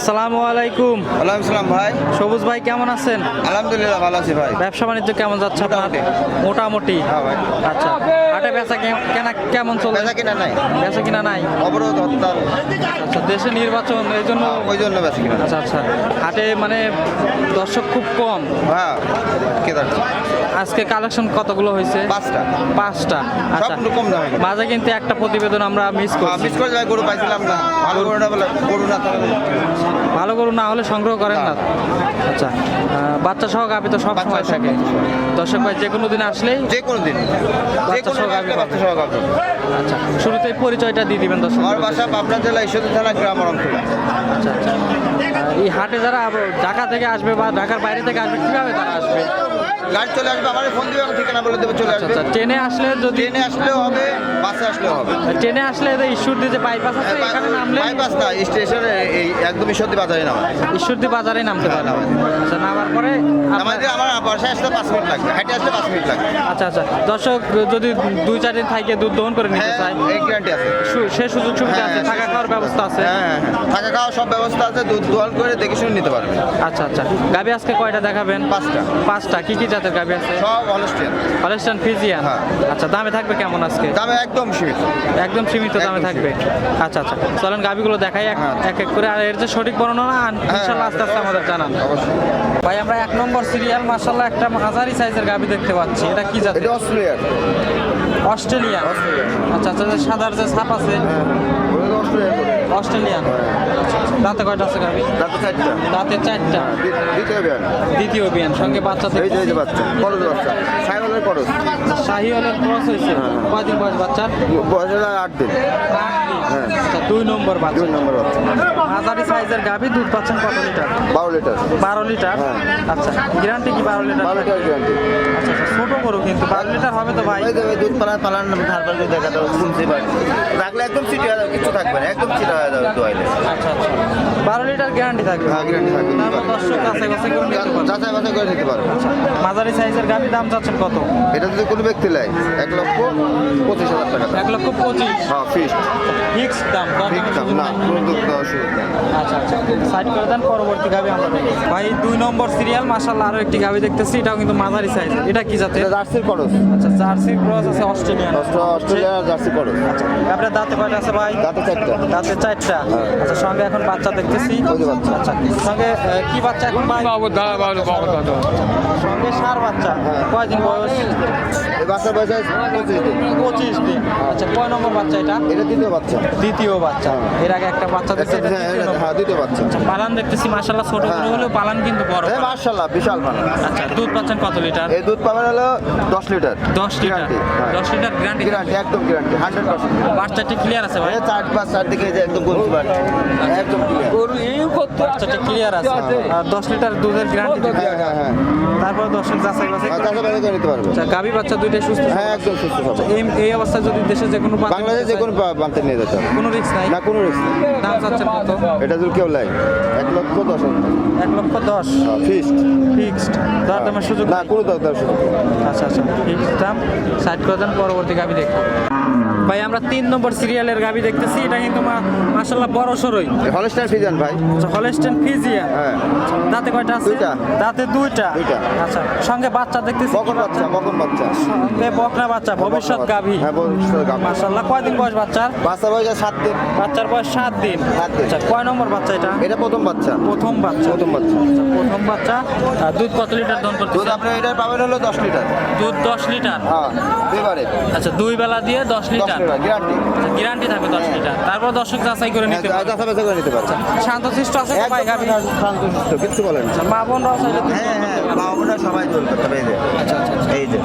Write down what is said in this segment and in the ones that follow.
আসসালামু আলাইকুম। ওয়ালাইকুম সালাম ভাই। সবুজ ভাই কেমন আছেন? আলহামদুলিল্লাহ ভালো আছি ভাই। ব্যবসা বাণিজ্য কেমন যাচ্ছে আপনার? মোটামুটি। হ্যাঁ ভাই। আচ্ছা হাটে বেচা কেনা কেমন চলে বেচা কিনা নাই। বেচা কিনা নাই? অবরোধ হরতাল। আচ্ছা দেশে নির্বাচন এই জন্য ওই জন্য বেচা কিনা। আচ্ছা আচ্ছা। হাটে মানে দর্শক খুব কম। হ্যাঁ কে যাচ্ছে আজকে কালেকশন কতগুলো হয়েছে? পাঁচটা। পাঁচটা। আচ্ছা কম দামে মাঝে কিন্তু একটা প্রতিবেদন আমরা মিস করছি। মিস করে গরু পাইছিলাম না। ভালো গরুটা বলে গরু না ভালো গরু না হলে সংগ্রহ করেন না। আচ্ছা বাচ্চা সহ গাভি তো সব সময় থাকে। দর্শক ভাই যে কোনো দিন আসলেই যে কোনো দিন। বাচ্চা সহ দিন বাচ্চা সহ গাভী আচ্ছা শুরুতেই পরিচয়টা দিয়ে দিবেন দর্শক আমার বাসা পাবনা জেলা ঈশ্বরী থানা গ্রাম রংপুরা আচ্ছা আচ্ছা। এই হাটে যারা ঢাকা থেকে আসবে বা ঢাকার বাইরে থেকে আসবে কীভাবে তারা আসবে? গাড়ি চলে আসবে আমার ফোন দিবে আমি ঠিকানা বলে দেবে চলে আচ্ছা আসবে। আচ্ছা ট্রেনে আসলে যদি ট্রেনে আসলেও হবে বাসে আসলেও হবে। ট্রেনে আসলে এই ঈশ্বরদী যে বাইপাস আছে এখানে নামলে বাইপাস না স্টেশনে এই একদম ঈশ্বরদী বাজারে নামা ঈশ্বরদী বাজারে নামতে পারে। নামাই। আচ্ছা নামার পরে আমাদের আমার বাসায় আসতে পাঁচ মিনিট লাগবে হাইটে আসতে পাঁচ মিনিট লাগবে। আচ্ছা আচ্ছা। দর্শক যদি দুই চার দিন থাকে দুধ দহন করে নিতে হ্যাঁ চায়। সু- সুযোগ সুবিধা আছে হ্যাঁ, থাকা খাওয়ার ব্যবস্থা আছে? হ্যাঁ হ্যাঁ হ্যাঁ। থাকা খাওয়া সব ব্যবস্থা আছে দুধ দোয়াল করে দেখে শুনে নিতে পারবে। আচ্ছা আচ্ছা। গাবি আজকে কয়টা দেখাবেন? পাঁচটা। পাঁচটা। কি কি জাতের গাবি আছে? সব অনুষ্ঠান হলস্টান ফিজিয়ান? হ্যাঁ। আচ্ছা দামে থাকবে কেমন আজকে? দামে একদম সীমিত। একদম সীমিত দামে থাকবে? আচ্ছা আচ্ছা। চলেন গাবিগুলো দেখাই এক। এক করে। আর এর যে সঠিক বর্ণনা আন ইনশাল্লাহ আস্তে আস্তে আমাদের জানান। ভাই আমরা এক নম্বর সিরিয়াল মার্শাল্লাহ একটা মাঝারি সাইজের গাবি দেখতে পাচ্ছি। এটা কি জাতের? এটা অস্ট্রেলিয়ান অস্ট্রেলিয়ান আচ্ছা আচ্ছা যে সাদার যে ছাপ আছে। হ্যাঁ করে অস্ট্রেলিয়ান। দাঁতে কয়টা আছে গাবি দাঁতে চারটা। দাঁতে চারটা। দ্বিতীয় বিয়ান। দ্বিতীয় বিয়ান সঙ্গে বাচ্চা এই যে বাচ্চা করজ বাচ্চা সাইকেলের করজ শাহিওয়ালের ক্রস হয়েছে। হ্যাঁ। কয়দিন বয়স বাচ্চার? বয়স হলো আট দিন। হ্যাঁ। দুই নম্বর বাচ্চা। দুই নম্বর বাচ্চা। হাজারি সাইজের গাভি দুধ পাচ্ছেন কত লিটার? বারো লিটার। বারো লিটার? হ্যাঁ। আচ্ছা গ্যারান্টি কি বারো লিটার? বারো লিটার গ্যারান্টি আচ্ছা আচ্ছা ছোট গরু কিন্তু বারো লিটার হবে তো ভাই? দুধ পালা পালান ধার পাল দেখা দাও শুনতে পারি রাখলে একদম হয়ে যাবে কিছু থাকবে না একদম চিটা যাবে দোয়াইলে আচ্ছা। আচ্ছা বারো লিটার গ্যারান্টি থাকবে। হ্যাঁ গ্যারান্টি থাকবে তারপর দর্শক কাছে কাছে করে নিতে পারবে। যাচাই বাছাই করে নিতে পারবে। মাঝারি সাইজের গাভি দাম চাচ্ছেন কত? এটা যদি কোনো ব্যক্তি নেয় এক লক্ষ পঁচিশ হাজার টাকা। এক লক্ষ পঁচিশ। হ্যাঁ ফিক্স দাম দাম না আচ্ছা আচ্ছা। সাইড করে দেন পরবর্তী গাবি আমরা ভাই দুই নম্বর সিরিয়াল মাশাল্লাহ আরও একটি গাবি দেখতেছি এটাও কিন্তু মাঝারি সাইজ এটা কি জাতের? জার্সির খরচ আচ্ছা জার্সি ক্রস আছে অস্ট্রেলিয়ান অস্ট্রেলিয়ার জার্সি খরচ আপনার দাঁতে কয়টা আছে ভাই? দাঁতে চারটা। দাঁতে চারটা। আচ্ছা সঙ্গে এখন বাচ্চা দেখতেছি। আচ্ছা সঙ্গে কি বাচ্চা এখন সঙ্গে সার বাচ্চা। কয়দিন বয়স? বাচ্চার বয়স পঁচিশ দিন। পঁচিশ দিন। আচ্ছা কয় নম্বর বাচ্চা এটা? এটা দ্বিতীয় বাচ্চা। দ্বিতীয় বাচ্চা। এর আগে একটা বাচ্চা হ্যাঁ, এটা- হ্যাঁ দ্বিতীয় বাচ্চা। পালান দেখতেছি মাশাল্লাহ ছোট করে হ্যাঁ। হলেও পালান কিন্তু বড় হ্যাঁ মার্শাল্লাহ বিশাল ভালো আচ্ছা দুধ পাচ্ছেন কত লিটার? এই দুধ পাবেন হলো দশ লিটার। দশ লিটার? হ্যাঁ। দশ লিটার গ্যারান্টি? গ্যারান্টি একদম গ্যারান্টি হান্ড্রেড পার্সেন্ট বাচ্চাটি ক্লিয়ার আছে ভাই? চার পাঁচ চার দিকে একদম বলতে পারি একদম clear। বাচ্চাটি ক্লিয়ার আছে। আর দশ লিটার দুধের গ্যারান্টি হ্যাঁ হ্যাঁ হ্যাঁ। দর্শক যাচাই বাছাই করে- বাইরে করে নিতে পারবে। আচ্ছা গাভী বাচ্চা দুইটাই সুস্থ হ্যাঁ একদম সুস্থ সবল। এই এই অবস্থায় যদি দেশে যে কোনো বাংলাদেশে যে কোনো বানতে নিয়ে যেতে হবে কোনো রিস্ক নাই? না কোনো রিস্ক নেই। দাম চাচ্ছেন কত? এটা যদি কেউ লাই এক লক্ষ দশ এক লক্ষ দশ। ফিক্সড ফিক্সড দর দামের সুযোগ না। কোনো দরকার সুযোগ আচ্ছা আচ্ছা ফিক্সড দাম। ষাট করে দেন পরবর্তী গাভী দেখো ভাই আমরা তিন নম্বর সিরিয়ালের গাভী দেখতেছি এটা কিন্তু মাসাল্লাহ বড় সরই। এই হলস্টাইন ফিজান ভাই। হলেস্টেন ফিজিয়া হ্যাঁ। দাঁতে কয়টা আছে? দুইটা। দাঁতে দুইটা? দুইটা। আচ্ছা সঙ্গে বাচ্চা দেখতেছি বকন বাচ্চা? বকন বাচ্চা। সঙ্গে বকনা বাচ্চা ভবিষ্যৎ গাভী হ্যাঁ ভবিষ্যৎ গাভী মাসাল্লাহ কয়দিন বয়স বাচ্চার? বাচ্চা বয়স আছে সাত দিন। বাচ্চার বয়স সাত দিন। সাত দিন। আচ্ছা কয় নম্বর বাচ্চা এটা? এটা প্রথম বাচ্চা। প্রথম বাচ্চা। প্রথম বাচ্চা। আচ্ছা, প্রথম বাচ্চা। আর দুধ কত লিটার দন দুধ করতেছে আপনি এটা পাবেন হলো দশ লিটার। দুধ দশ লিটার? হ্যাঁ এবারে আচ্ছা দুই বেলা দিয়ে দশ দশ লিটার লিটার। গ্যারান্টি গ্যারান্টি থাকবে দশ লিটার। তারপর দর্শক যাচাই করে নিতে পারবে। যাচা বাছা করে নিতে পারছে। শান্ত আছে তো ভাই গাভী? শান্তশিষ্ট কিচ্ছু বলেন মা বোনরাও চাইলে হ্যাঁ হ্যাঁ করতে মা বোনরা সবাই জোর করতে হবে এই যে। আচ্ছা আচ্ছা আচ্ছা। এই যে।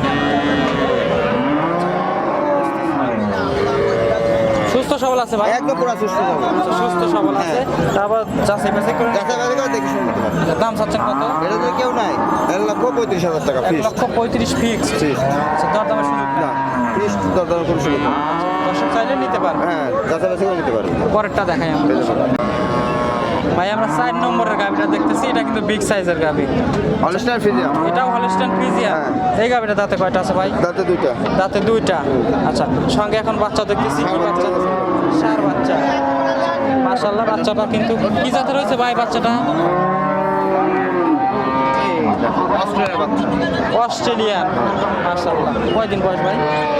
সুস্থ সবল আছে ভাই? একদম পুরো সুস্থ হবে সুস্থ সবল আছে। তারপর যাচাই বাছাই করে নিতে- যাচা বাছা করে দেখে। দাম চাচ্ছেন কত? এটা যদি কেউ নাই। এক লক্ষ পঁয়ত্রিশ হাজার টাকা এক লক্ষ পঁয়ত্রিশ ফিক্স আচ্ছা দর দামের সুযোগ না কোনো সুযোগ দর্শক চাইলে নিতে পারবে। হ্যাঁ বাছা নিতে পারবে। পরেরটা দেখাই আমরা। ভাই আমরা চার নম্বরের গাভিটা দেখতেছি এটা কিন্তু বিগ সাইজের গাভি হলস্টাইন ফিজিয়াম এটাও হলস্টেন ফ্রিজিয়া। এই গাভিটা দাঁতে কয়টা আছে ভাই? দাঁতে দুইটা। দাঁতে দুইটা। আচ্ছা সঙ্গে এখন বাচ্চা দেখতেছি বাচ্চা। সার বাচ্চা। মাশাল্লাহ বাচ্চাটা কিন্তু কি জাতের হয়েছে ভাই বাচ্চাটা? অস্ট্রেলিয়ার বাচ্চা। অস্ট্রেলিয়ান মাশাল্লাহ কয়দিন বয়স ভাই?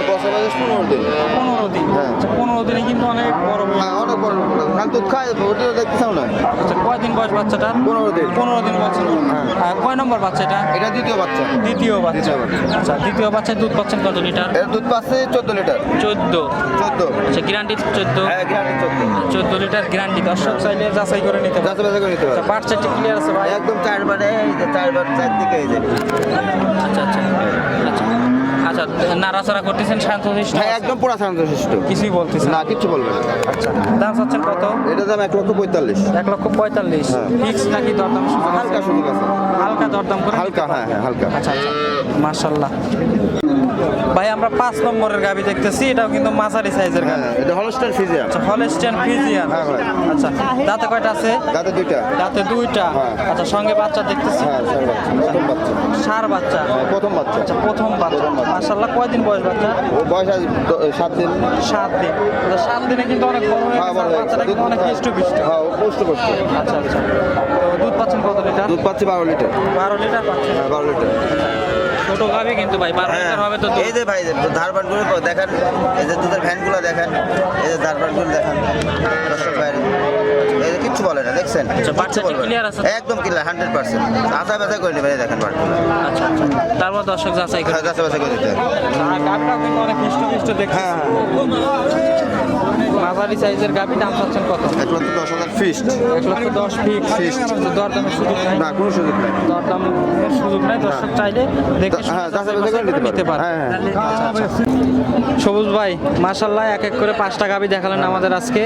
বছর বয়স পনেরো দিন। পনেরো দিন। হ্যাঁ। আচ্ছা, পনেরো দিনে কিন্তু অনেক বড়। হ্যাঁ অনেক বড় দুধ খায় ওটা দেখতে চাও না। আচ্ছা কয়দিন বয়স বাচ্চাটা? পনেরো দিন। পনেরো দিন বয়স আর কয় নম্বর বাচ্চা এটা? এটা দ্বিতীয় বাচ্চা। দ্বিতীয় বাচ্চা। আচ্ছা দ্বিতীয় বাচ্চায় দুধ পাচ্ছেন কত লিটার? এর দুধ পাচ্ছে চোদ্দ লিটার। চোদ্দ। চোদ্দ। আচ্ছা গ্যারান্টি চোদ্দ? হ্যাঁ চোদ্দ। লিটার গ্যারান্টি দর্শক চাইলে যাচাই করে নিতে যাতে করে নিতে আচ্ছা পারে বাচ্চাটি ক্লিয়ার আছে ভাই? একদম চারবারে এই যে এই যে। আচ্ছা আচ্ছা আচ্ছা। আচ্ছা নাড়াচাড়া করতেছেন শান্তশিষ্ট হ্যাঁ একদম পুরা শান্তশিষ্ট কিছুই বলতেছেন না? কিছু বলবে না। আচ্ছা দাম চাচ্ছেন কত? এটা দাম এক লক্ষ পঁয়তাল্লিশ। এক লক্ষ পঁয়তাল্লিশ। হ্যাঁ। ফিক্স নাকি দরদাম হালকা সুযোগ আছে হালকা দরদাম করে হালকা হ্যাঁ হ্যাঁ হালকা। আচ্ছা আচ্ছা। মার্শাল্লাহ ভাই আমরা পাঁচ নম্বরের গাবি দেখতেছি এটাও কিন্তু মাঝারি সাইজের গাবি। হ্যাঁ এটা হলস্টার ফিজিয়াম আচ্ছা হলস্টেন ফিজিয়ান হ্যাঁ, ভাই। আচ্ছা দাঁতে কয়টা আছে? দাঁতে দুইটা। দাঁতে দুইটা। হ্যাঁ। আচ্ছা সঙ্গে বাচ্চা দেখতেছি? হ্যাঁ সার বাচ্চা প্রথম বাচ্চা। আচ্ছা প্রথম বাচ্চা। মার্শাল্লাহ কয়দিন বয়স বাচ্চা? ও বয়স সাত দিন। সাত দিন। আচ্ছা, সাত দিনে কিন্তু অনেক বড় হয়ে বাচ্চাটা কিন্তু অনেক হিষ্ট পিষ্ট হ্যাঁ ও পুষ্ট আচ্ছা আচ্ছা। তো দুধ পাচ্ছেন কত লিটার? দুধ পাচ্ছি বারো লিটার। বারো লিটার পাচ্ছেন। হ্যাঁ বারো লিটার। ছোট গাবি কিন্তু ভাই বারো লিটার হবে তো এই যে ভাই ধারবাটগুলো দেখেন। এই যে দুধের ভ্যানগুলো দেখেন। এই যে ধারবাটগুলো দেখেন। দর্শক যে কিচ্ছু বলে না দেখছেন? আচ্ছা? একদম ক্লিয়ার হান্ড্রেড পার্সেন্ট আশা ব্যথা করে নেবেন দেখেন আচ্ছা আচ্ছা। তারপর দর্শক যাচাই করে আশা ব্যথা করে দিতে দেখতে। হ্যাঁ। মাঝারি সাইজের গাবি দাম চাচ্ছেন কত? এক লক্ষ দশ হাজার ফিস্ট এক লক্ষ দশ ফিক্স Fixed। দরদামের সুযোগ নাই? না কোনো সুযোগ নেই। দরদামের সুযোগ নাই? দর্শক চাইলে দেখে হ্যাঁ, নিতে পারে। হ্যাঁ, হ্যাঁ। আচ্ছা, আচ্ছা। সবুজ ভাই মাশাল্লাহ এক এক করে পাঁচটা গাবি দেখালেন আমাদের আজকে।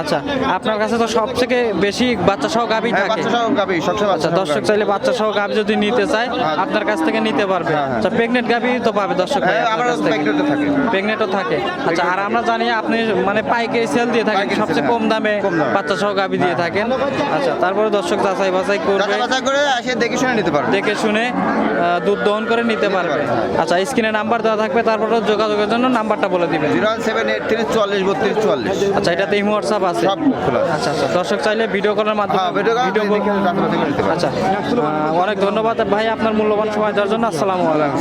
আচ্ছা আপনার কাছে তো সব থেকে বেশি বাচ্চা সহ গাবি হ্যাঁ থাকে। আচ্ছা দর্শক চাইলে বাচ্চা সহ গাবি যদি নিতে চায় আপনার কাছ থেকে নিতে পারবে। আচ্ছা প্রেগনেন্ট গাবি তো পাবে দর্শক ভাই প্রেগনেন্টও থাকে। আচ্ছা আর আমরা জানি আপনি মানে পাইকারি সেল দিয়ে থাকেন সবচেয়ে কম দামে বাচ্চা সহ গাবি দিয়ে থাকেন। আচ্ছা তারপরে দর্শক যাচাই বাছাই করবে। যাচাই করে এসে দেখে শুনে নিতে পারবে। দেখে শুনে দুধ দহন করে নিতে পারবে। আচ্ছা স্ক্রিনে নাম্বার দেওয়া থাকবে তারপরে যোগাযোগের জন্য নাম্বারটা বলে দিবেন। জিরো সেভেন এইট থ্রি চুয়াল্লিশ বত্রিশ চুয়াল্লিশ আচ্ছা এটাতে ইমো হোয়াটসঅ্যাপ আছে। আচ্ছা আচ্ছা দর্শক চাইলে ভিডিও কলের মাধ্যমে হ্যাঁ ভিডিও পারবে। আচ্ছা অনেক ধন্যবাদ ভাই আপনার মূল্যবান সময় দেওয়ার জন্য। আসসালামু আলাইকুম।